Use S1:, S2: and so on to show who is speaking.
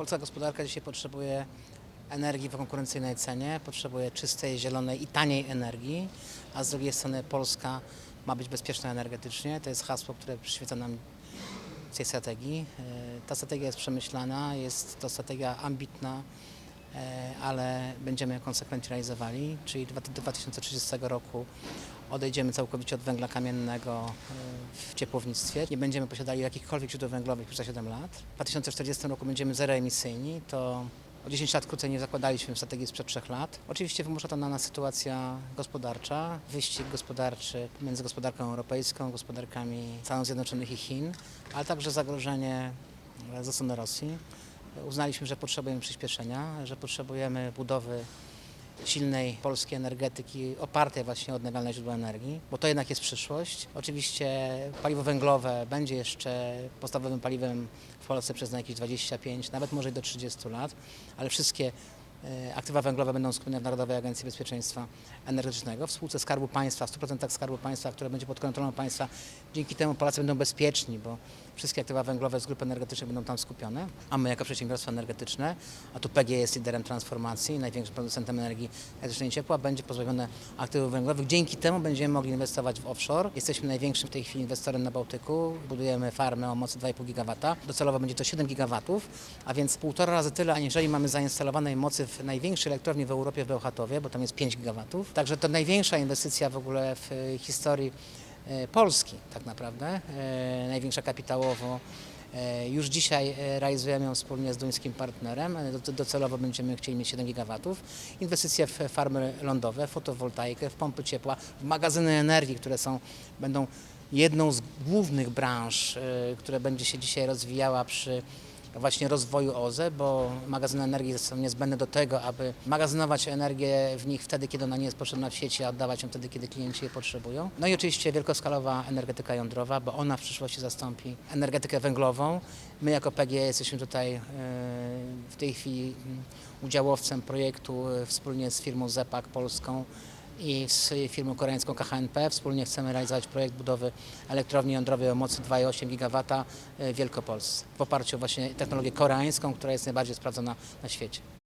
S1: Polska gospodarka dzisiaj potrzebuje energii w konkurencyjnej cenie, potrzebuje czystej, zielonej i taniej energii, a z drugiej strony Polska ma być bezpieczna energetycznie. To jest hasło, które przyświeca nam tej strategii. E, Ta strategia jest przemyślana, jest to strategia ambitna, ale będziemy konsekwentnie realizowali, czyli do 2030 roku odejdziemy całkowicie od węgla kamiennego e, w ciepłownictwie. Nie będziemy posiadali jakichkolwiek źródeł węglowych przez 7 lat. W 2040 roku będziemy zeroemisyjni. To o 10 lat krócej nie zakładaliśmy strategii sprzed 3 lat. Oczywiście wymusza to na nas sytuacja gospodarcza, wyścig gospodarczy między gospodarką europejską, gospodarkami Stanów Zjednoczonych i Chin, ale także zagrożenie e, ze strony Rosji. Uznaliśmy, że potrzebujemy przyspieszenia, że potrzebujemy budowy silnej polskiej energetyki opartej właśnie o odnawialne źródła energii, bo to jednak jest przyszłość. Oczywiście paliwo węglowe będzie jeszcze podstawowym paliwem w Polsce przez jakieś 25, nawet może do 30 lat, ale wszystkie aktywa węglowe będą skupione w Narodowej Agencji Bezpieczeństwa Energetycznego w spółce Skarbu Państwa, w 100% Skarbu Państwa, które będzie pod kontrolą państwa. Dzięki temu Polacy będą bezpieczni, bo wszystkie aktywa węglowe z grupy energetycznej będą tam skupione, a my jako przedsiębiorstwo energetyczne, a tu PGE jest liderem transformacji, największym producentem energii elektrycznej i ciepła, będzie pozbawione aktywów węglowych. Dzięki temu będziemy mogli inwestować w offshore. Jesteśmy największym w tej chwili inwestorem na Bałtyku. Budujemy farmę o mocy 2,5 gigawata. Docelowo będzie to 7 gigawatów, a więc półtora razy tyle, aniżeli mamy zainstalowanej mocy w największej elektrowni w Europie w Bełchatowie, bo tam jest 5 gigawatów. Także to największa inwestycja w ogóle w e, historii e, Polski tak naprawdę, e, największa kapitałowo. Już dzisiaj realizujemy ją wspólnie z duńskim partnerem. Do- Docelowo będziemy chcieli mieć 7 gigawatów. Inwestycje w farmy lądowe, fotowoltaikę, w pompy ciepła, w magazyny energii, które są, będą jedną z głównych branż, które będzie się dzisiaj rozwijała przy właśnie rozwoju OZE, bo magazyny energii są niezbędne do tego, aby magazynować energię w nich wtedy, kiedy ona nie jest potrzebna w sieci, a oddawać ją wtedy, kiedy klienci je potrzebują. No i oczywiście wielkoskalowa energetyka jądrowa, bo ona w przyszłości zastąpi energetykę węglową. My jako PGE jesteśmy tutaj e, w tej chwili udziałowcem projektu e, wspólnie z firmą ZEPAK polską i z firmą koreańską KHNP. Wspólnie chcemy realizować projekt budowy elektrowni jądrowej o mocy 2,8 GW w Wielkopolsce w oparciu o właśnie technologię koreańską, która jest najbardziej sprawdzona na świecie.